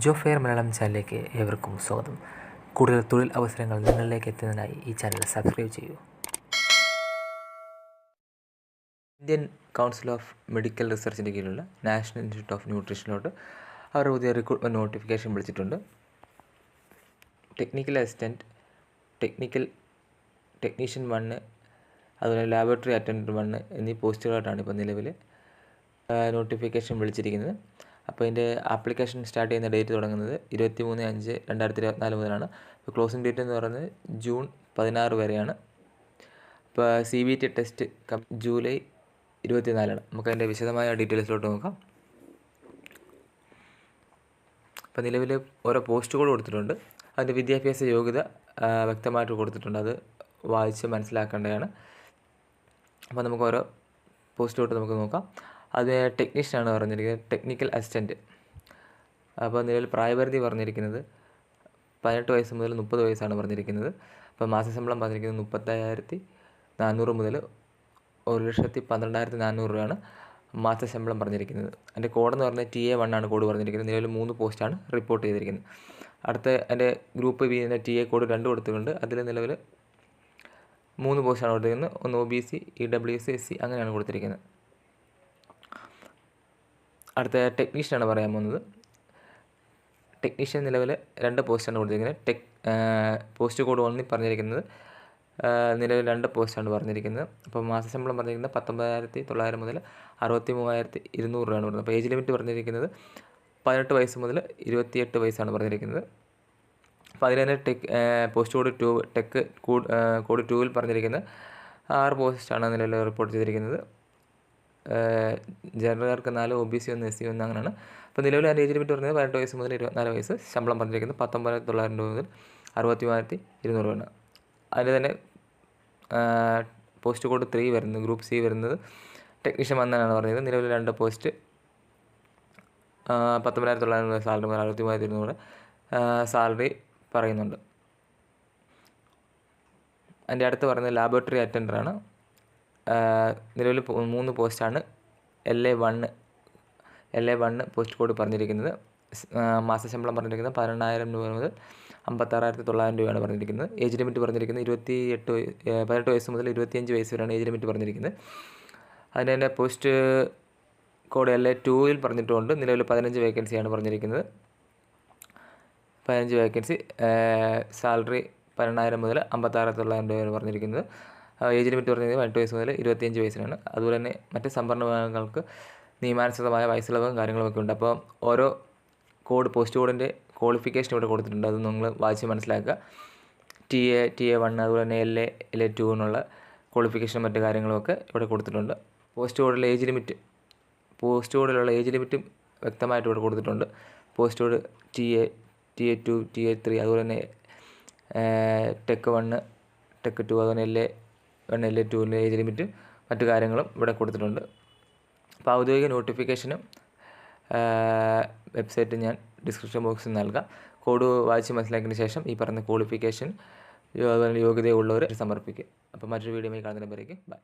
ജോ fair Malayalam ചാനലിലേക്ക് ഏവർക്കും സ്വാഗതം. കൂടുതൽ തൊഴിൽ അവസരങ്ങൾ നിങ്ങളിലേക്ക് എത്തുന്നതിനായി ഈ ചാനൽ സബ്സ്ക്രൈബ് ചെയ്യൂ. ഇന്ത്യൻ കൗൺസിൽ ഓഫ് മെഡിക്കൽ റിസർച്ചിന്റെ കീഴിലുള്ള നാഷണൽ ഇൻസ്റ്റിറ്റ്യൂട്ട് ഓഫ് ന്യൂട്രീഷനിലോട്ട് അവർ പുതിയ റിക്രൂട്ട്മെന്റ് നോട്ടിഫിക്കേഷൻ വിളിച്ചിട്ടുണ്ട്. Technical assistant technical technician one അതുപോലെ ലാബോറട്ടറി അറ്റൻഡന്റ് വണ്ണ് എന്നീ പോസ്റ്റുകളായിട്ടാണ് ഇപ്പോൾ നിലവിൽ നോട്ടിഫിക്കേഷൻ വിളിച്ചിരിക്കുന്നത്. അപ്പോൾ ഇതിന്റെ ആപ്ലിക്കേഷൻ സ്റ്റാർട്ട് ചെയ്യുന്ന ഡേറ്റ് തുടങ്ങുന്നത് ഇരുപത്തി മൂന്ന് അഞ്ച് രണ്ടായിരത്തി ഇരുപത്തിനാല് മുതലാണ്. ഇപ്പോൾ ക്ലോസിംഗ് ഡേറ്റ് എന്ന് പറയുന്നത് ജൂൺ പതിനാറ് വരെയാണ്. ഇപ്പോൾ C B T test July ഇരുപത്തിനാലാണ്. നമുക്ക് അതിന്റെ വിശദമായ ഡീറ്റെയിൽസിലോട്ട് നോക്കാം. ഇപ്പോൾ നിലവിൽ ഓരോ പോസ്റ്റുകൾ കൊടുത്തിട്ടുണ്ട്. അതിന്റെ വിദ്യാഭ്യാസ യോഗ്യത വ്യക്തമായിട്ട് കൊടുത്തിട്ടുണ്ട്. അത് വായിച്ച് മനസ്സിലാക്കേണ്ടതാണ്. അപ്പോൾ നമുക്ക് ഓരോ പോസ്റ്റിലോട്ട് നമുക്ക് നോക്കാം. അത് ടെക്നീഷ്യനാണ് പറഞ്ഞിരിക്കുന്നത് ടെക്നിക്കൽ അസിസ്റ്റന്റ് അപ്പോൾ നിലവിൽ പ്രായപരിധി പറഞ്ഞിരിക്കുന്നത് പതിനെട്ട് വയസ്സ് മുതൽ മുപ്പത് വയസ്സാണ് പറഞ്ഞിരിക്കുന്നത്. അപ്പോൾ മാസശമ്പളം പറഞ്ഞിരിക്കുന്നത് മുപ്പത്തയ്യായിരത്തി നാനൂറ് മുതൽ ഒരു ലക്ഷത്തി പന്ത്രണ്ടായിരത്തി നാനൂറ് രൂപയാണ് മാസശമ്പളം പറഞ്ഞിരിക്കുന്നത്. അതിന്റെ കോഡ് എന്ന് പറഞ്ഞാൽ ടി എ വൺ ആണ് കോഡ് പറഞ്ഞിരിക്കുന്നത്. നിലവിൽ മൂന്ന് പോസ്റ്റാണ് റിപ്പോർട്ട് ചെയ്തിരിക്കുന്നത്. അടുത്ത എന്റെ ഗ്രൂപ്പ് ബി എന്ന ടി എ കോഡ് രണ്ട് കൊടുത്തിട്ടുണ്ട്. അതിൽ നിലവിൽ മൂന്ന് പോസ്റ്റാണ് കൊടുത്തിരിക്കുന്നത്. ഒന്ന് O B C E W S S C അങ്ങനെയാണ് കൊടുത്തിരിക്കുന്നത്. അടുത്ത ടെക്നീഷ്യനാണ് പറയാൻ പോകുന്നത്. ടെക്നീഷ്യൻ നിലവിൽ രണ്ട് പോസ്റ്റാണ് കൊടുത്തിരിക്കുന്നത്. ടെക് പോസ്റ്റ് കോഡ് ഓൺലി പറഞ്ഞിരിക്കുന്നത്. നിലവിൽ രണ്ട് പോസ്റ്റാണ് പറഞ്ഞിരിക്കുന്നത്. അപ്പോൾ മാസശമ്പളം പറഞ്ഞിരിക്കുന്നത് പത്തൊമ്പതായിരത്തി തൊള്ളായിരം മുതൽ അറുപത്തി മൂവായിരത്തി ഇരുന്നൂറ് രൂപയാണ് പറഞ്ഞത് അപ്പോൾ ഏജ് ലിമിറ്റ് പറഞ്ഞിരിക്കുന്നത് പതിനെട്ട് വയസ്സ് മുതൽ ഇരുപത്തിയെട്ട് വയസ്സാണ് പറഞ്ഞിരിക്കുന്നത്. അപ്പോൾ അതിൽ തന്നെ tech post code two tech code ടൂവിൽ പറഞ്ഞിരിക്കുന്നത് ആറ് പോസ്റ്റാണ് നിലവിൽ റിപ്പോർട്ട് ചെയ്തിരിക്കുന്നത്. ജനറലുകാർക്ക് നാല് ഒ ബി സി ഒന്ന് എസ് സി ഒന്ന് അങ്ങനെയാണ്. അപ്പോൾ നിലവിൽ അതിന്റെ ഏജ് ലിമിറ്റ് പറഞ്ഞത് പതിനെട്ട് വയസ്സ് മുതൽ ഇരുപത്തിനാല് വയസ്സ് ശമ്പളം പറഞ്ഞിരിക്കുന്നത് പത്തൊമ്പതിനായിരത്തി തൊള്ളായിരം രൂപ മുതൽ അറുപത്തി മൂവായിരത്തി ഇരുന്നൂറ് രൂപയാണ്. അതിൽ തന്നെ പോസ്റ്റ് കോഡ് ത്രീ വരുന്നത് ഗ്രൂപ്പ് സി വരുന്നത് ടെക്നീഷ്യൻ വന്നാണ് പറഞ്ഞത്. നിലവിൽ രണ്ട് പോസ്റ്റ് പത്തൊമ്പതിനായിരത്തി തൊള്ളായിരം രൂപ സാലറി മുതൽ അറുപത്തി മൂവായിരത്തി ഇരുന്നൂറ് സാലറി പറയുന്നുണ്ട്. അതിന്റെ അടുത്ത് പറയുന്നത് ലാബോറട്ടറി അറ്റൻഡറാണ് നിലവിൽ മൂന്ന് പോസ്റ്റാണ്. L A one L A one post code പറഞ്ഞിരിക്കുന്നത്. മാസശമ്പളം പറഞ്ഞിരിക്കുന്നത് പതിനെണ്ണായിരം രൂപ മുതൽ അമ്പത്താറായിരത്തി തൊള്ളായിരം രൂപയാണ് പറഞ്ഞിരിക്കുന്നത്. ഏജ് ലിമിറ്റ് പറഞ്ഞിരിക്കുന്നത് ഇരുപത്തി എട്ട് പതിനെട്ട് വയസ്സ് മുതൽ ഇരുപത്തിയഞ്ച് വയസ്സ് വരെയാണ് ഏജ് ലിമിറ്റ് പറഞ്ഞിരിക്കുന്നത്. അതിന് തന്നെ പോസ്റ്റ് കോഡ് എൽ എ ടൂവിൽ പറഞ്ഞിട്ടുമുണ്ട് നിലവിൽ പതിനഞ്ച് വേക്കൻസിയാണ് പറഞ്ഞിരിക്കുന്നത്. പതിനഞ്ച് വേക്കൻസി സാലറി പതിനെണ്ണായിരം മുതൽ അമ്പത്താറ് തൊള്ളായിരം രൂപയാണ് പറഞ്ഞിരിക്കുന്നത്. ഏജ് ലിമിറ്റ് പറഞ്ഞത് പതിനെട്ട് വയസ്സ് മുതൽ ഇരുപത്തിയഞ്ച് വയസ്സിനാണ്. അതുപോലെ തന്നെ മറ്റ് സംഭരണ വിഭാഗങ്ങൾക്ക് നിയമാനുസൃതമായ വയസ്സിളവും കാര്യങ്ങളുമൊക്കെ ഉണ്ട്. അപ്പോൾ ഓരോ കോഡ് പോസ്റ്റ് കോഡിന്റെ ക്വാളിഫിക്കേഷൻ ഇവിടെ കൊടുത്തിട്ടുണ്ട്. അത് നിങ്ങൾ വായിച്ച് മനസ്സിലാക്കുക. T A T A one അതുപോലെ തന്നെ L A L A two എന്നുള്ള ക്വാളിഫിക്കേഷനും മറ്റ് കാര്യങ്ങളുമൊക്കെ ഇവിടെ കൊടുത്തിട്ടുണ്ട്. പോസ്റ്റ് കോഡിലെ ഏജ് ലിമിറ്റ് പോസ്റ്റ് കോഡിലുള്ള ഏജ് ലിമിറ്റും വ്യക്തമായിട്ട് ഇവിടെ കൊടുത്തിട്ടുണ്ട്. Post code T A T A two T A three അതുപോലെ തന്നെ ടെക് വണ്ണ് ടെക് ടു അതുപോലെ എൽ എ വൺ എൽ ടുവിലെ ഏജ് ലിമിറ്റും മറ്റു കാര്യങ്ങളും ഇവിടെ കൊടുത്തിട്ടുണ്ട്. അപ്പോൾ ഔദ്യോഗിക നോട്ടിഫിക്കേഷനും വെബ്സൈറ്റ് ഞാൻ ഡിസ്ക്രിപ്ഷൻ ബോക്സിൽ നൽകാം. കോഡ് വായിച്ച് മനസ്സിലാക്കിയതിന് ശേഷം ഈ പറഞ്ഞ ക്വാളിഫിക്കേഷൻ യോഗ്യതയുള്ളവർ സമർപ്പിക്കുക. അപ്പോൾ മറ്റൊരു വീഡിയോയിൽ കാണുന്നതിന് ബൈ